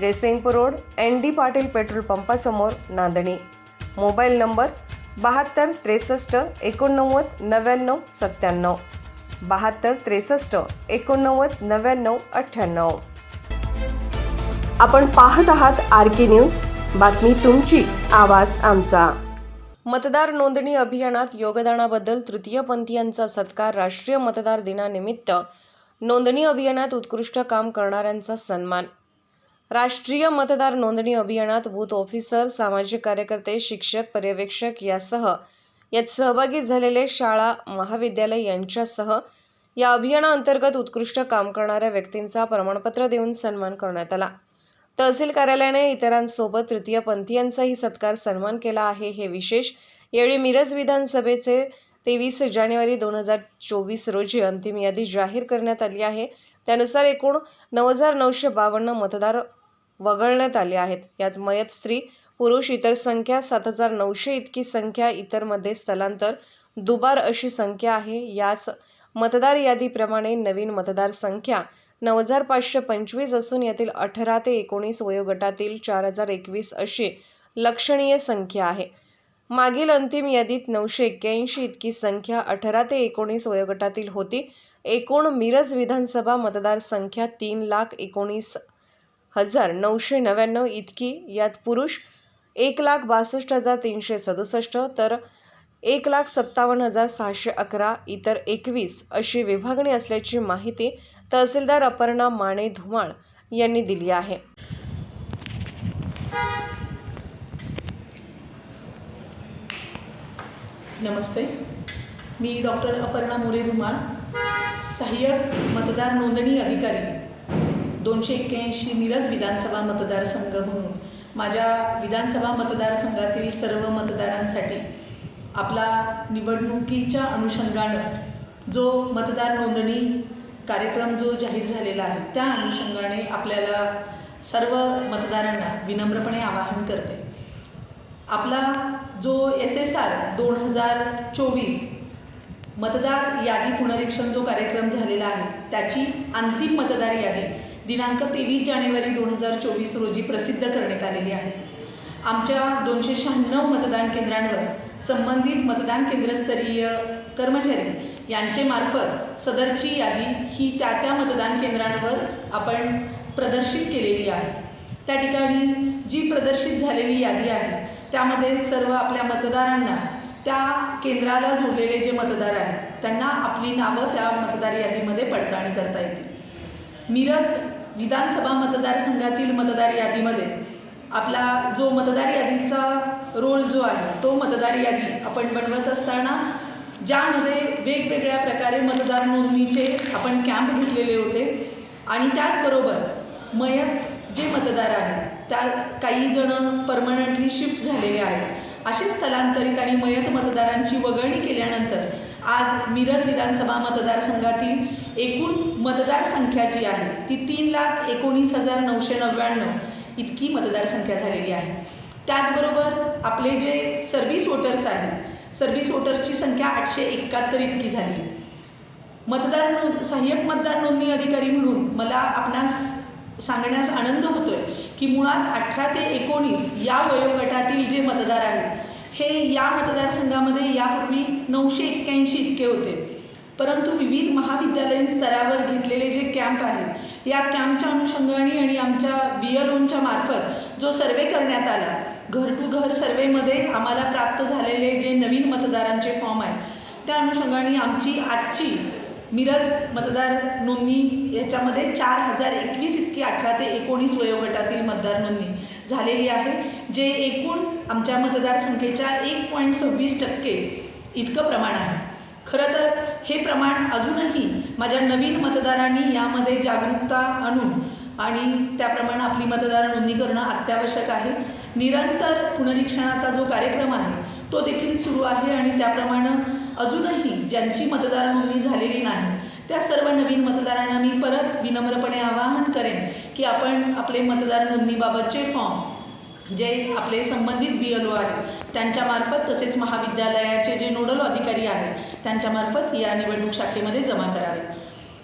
Jaysingpur road N D Patil petrol पंपासमोर Nandani. Mobile number बहात्तर त्रेसष्ट एकोणनव्वद नव्याण्णव सत्त्याण्णव. बहात्तर त्रेसष्ट एकोणनव्वद नव्याण्णव अठ्ठ्याण्णव. आपण पाहत आहात आर के न्यूज. बातमी तुमची आवाज आमचा. मतदार नोंदणी अभियानात योगदानाबद्दल तृतीयपंथीयांचा सत्कार राष्ट्रीय मतदार दिनानिमित्त. नोंदणी अभियानात उत्कृष्ट काम करणाऱ्यांचा सन्मान. राष्ट्रीय मतदार नोंदणी अभियानात बूथ ऑफिसर सामाजिक कार्यकर्ते शिक्षक पर्यवेक्षक यासह यात सहभागी झालेले शाळा महाविद्यालय यांच्यासह या अभियानाअंतर्गत उत्कृष्ट काम करणाऱ्या व्यक्तींचा प्रमाणपत्र देऊन सन्मान करण्यात आला. तहसील कार्यालयाने इतरांसोबत तृतीय पंथीयांचाही सत्कार सन्मान केला आहे. हे विशेष यावेळी मिरज विधानसभेचे तेवीस जानेवारी दोन हजार चोवीस रोजी अंतिम यादी जाहीर करण्यात आली आहे. त्यानुसार एकूण नऊ हजार नऊशे बावन्न मतदार वगळण्यात आले आहेत. यात मयत स्त्री पुरुष इतर संख्या सात हजार नऊशे इतकी संख्या इतरमध्ये स्थलांतर. दुबार अशी संख्या आहे. याच मतदार यादीप्रमाणे नवीन मतदार संख्या नऊ हजार पाचशे पंचवीस असून यातील अठरा ते एकोणीस वयोगटातील चार हजार एकवीस अशी लक्षणीय संख्या आहे. मागील अंतिम यादीत नऊशे एक्क्याऐंशी इतकी संख्या अठरा ते एकोणीस वयोगटातील होती. एकूण मिरज विधानसभा मतदारसंख्या तीन लाख एकोणीस हजार नऊशे नव्याण्णव इतकी यात पुरुष एक लाख बासष्ट हजार तीनशे सदुसष्ट तर एक लाख सत्तावन्न हजार सहाशे अकरा इतर एकवीस अशी विभागणी असल्याची माहिती तहसीलदार अपर्णा माने धुमाळ यांनी दिली आहे. नमस्ते. मी डॉक्टर अपर्णा मोरे धुमाळ सहाय्यक मतदार नोंदणी अधिकारी. दोनशे एक्क्याऐंशी मिरज विधानसभा मतदारसंघ म्हणून माझ्या विधानसभा मतदारसंघातील सर्व मतदारांसाठी आपला निवडणुकीच्या अनुषंगानं जो मतदार नोंदणी कार्यक्रम जो जाहीर झालेला आहे त्या अनुषंगाने आपल्याला सर्व मतदारांना विनम्रपणे आवाहन करते. आपला जो एस एस आर दोन हजार चोवीस मतदार यादी पुनरीक्षण जो कार्यक्रम झालेला आहे त्याची अंतिम मतदार यादी दिनांक तेवीस जानेवारी दोन हजार चोवीस रोजी प्रसिद्ध करण्यात आलेली आहे. आमच्या दोनशे शहाण्णव मतदान केंद्रांवर संबंधित मतदान केंद्रस्तरीय कर्मचारी यांचे मार्फत सदरची यादी ही त्या त्या मतदान केंद्रांवर आपण प्रदर्शित केलेली आहे. त्या ठिकाणी जी प्रदर्शित झालेली यादी आहे त्यामध्ये सर्व आपल्या मतदारांना त्या केंद्राला जोडलेले जे मतदार आहेत त्यांना आपली नावं त्या मतदार यादीमध्ये पडताळणी करता येतील. मिरज विधानसभा मतदारसंघातील मतदार यादीमध्ये आपला जो मतदार यादीचा रोल जो आहे तो मतदार यादी आपण बनवत असताना ज्यामध्ये वेगवेगळ्या प्रकारे मतदार नोंदणीचे आपण कॅम्प घेतलेले होते. आणि त्याचबरोबर मयत जे मतदार आहेत त्या काही जण परमनंटली शिफ्ट झालेले आहेत. असे स्थलांतरित आणि मयत मतदारांची वगळणी केल्यानंतर आज मिरज विधानसभा मतदारसंघातील एकूण मतदार संख्या जी आहे ती तीन लाख एकोणीस हजार नऊशे नव्याण्णव इतकी मतदार संख्या झालेली आहे. त्याचबरोबर आपले जे सर्व्हिस वोटर्स आहेत सर्व्हिस वोटर्सची संख्या आठशे एकाहत्तर इतकी झाली. मतदार नो सहाय्यक मतदार नोंदणी अधिकारी म्हणून मला आपणास सांगण्यास आनंद होतो आहे की मुळात अठरा ते एकोणीस या वयोगटातील जे मतदार आहेत हे या मतदारसंघामध्ये यापूर्वी नऊशे एक्क्याऐंशी इतके होते. परंतु विविध महाविद्यालयीन स्तरावर घेतलेले जे कॅम्प आहेत या कॅम्पच्या अनुषंगाने आणि आमच्या बी एल ओनच्या मार्फत जो सर्वे करण्यात आला घर टू घर सर्वेमध्ये आम्हाला प्राप्त झालेले जे नवीन मतदारांचे फॉर्म आहेत त्या अनुषंगाने आमची आजची मिरज मतदार नोंदणी याच्यामध्ये चार हजार एकवीस इतकी अठरा ते एकोणीस वयोगटातील मतदार नोंदणी झालेली आहे जे एकूण आमच्या मतदारसंख्येच्या एक पॉईंट सव्वीस टक्के इतकं प्रमाण आहे. खरं तर हे प्रमाण अजूनही माझ्या नवीन मतदारांनी यामध्ये जागरूकता आणून आणि त्याप्रमाणे आपली मतदार नोंदणी करणं अत्यावश्यक आहे. निरंतर पुनरीक्षणाचा जो कार्यक्रम आहे तो देखील सुरू आहे आणि त्याप्रमाणे अजूनही ज्यांची मतदार नोंदणी झालेली नाही त्या सर्व नवीन मतदारांना मी परत विनम्रपणे आवाहन करेन की आपण आपले मतदार नोंदणीबाबतचे फॉर्म जे आपले संबंधित बी एल ओ आहेत त्यांच्यामार्फत तसेच महाविद्यालयाचे जे नोडल अधिकारी आहेत त्यांच्यामार्फत या निवडणूक शाखेमध्ये जमा करावे.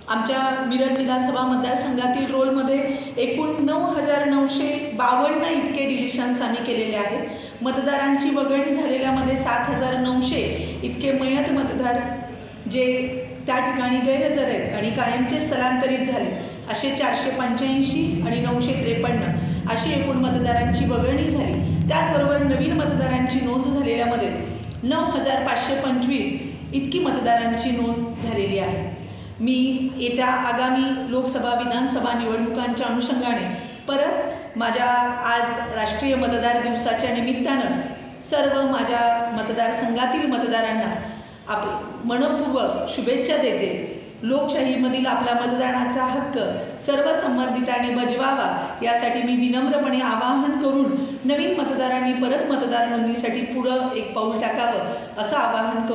आमच्या मिरज विधानसभा मतदारसंघातील रोलमध्ये एकूण नऊ हजार नऊशे बावन्न इतके डिलिशन्स आम्ही केलेले आहेत. मतदारांची वगळणी झालेल्यामध्ये सात हजार नऊशे इतके मयत मतदार जे त्या ठिकाणी गैरहजर आहेत आणि कायमचे स्थलांतरित झाले. असे चारशे पंच्याऐंशी आणि नऊशे त्रेपन्न अशी एकूण मतदारांची वगळणी झाली. त्याचबरोबर नवीन मतदारांची नोंद झालेल्यामध्ये नऊ हजार पाचशे पंचवीस इतकी मतदारांची नोंद झालेली आहे. मी येत्या आगामी लोकसभा विधानसभा निवडणुकांच्या अनुषंगाने परत माझ्या आज राष्ट्रीय मतदार दिवसाच्या निमित्तानं सर्व माझ्या मतदारसंघातील मतदारांना आप मनपूर्वक शुभेच्छा देते. लोकशाहीमधील आपला मतदानाचा हक्क सर्व संबंधितांनी बजवावा यासाठी मी विनम्रपणे आवाहन करून नवीन मतदारांनी परत मतदार नोंदणीसाठी पुढं एक पाऊल टाकावं असं आवाहन करू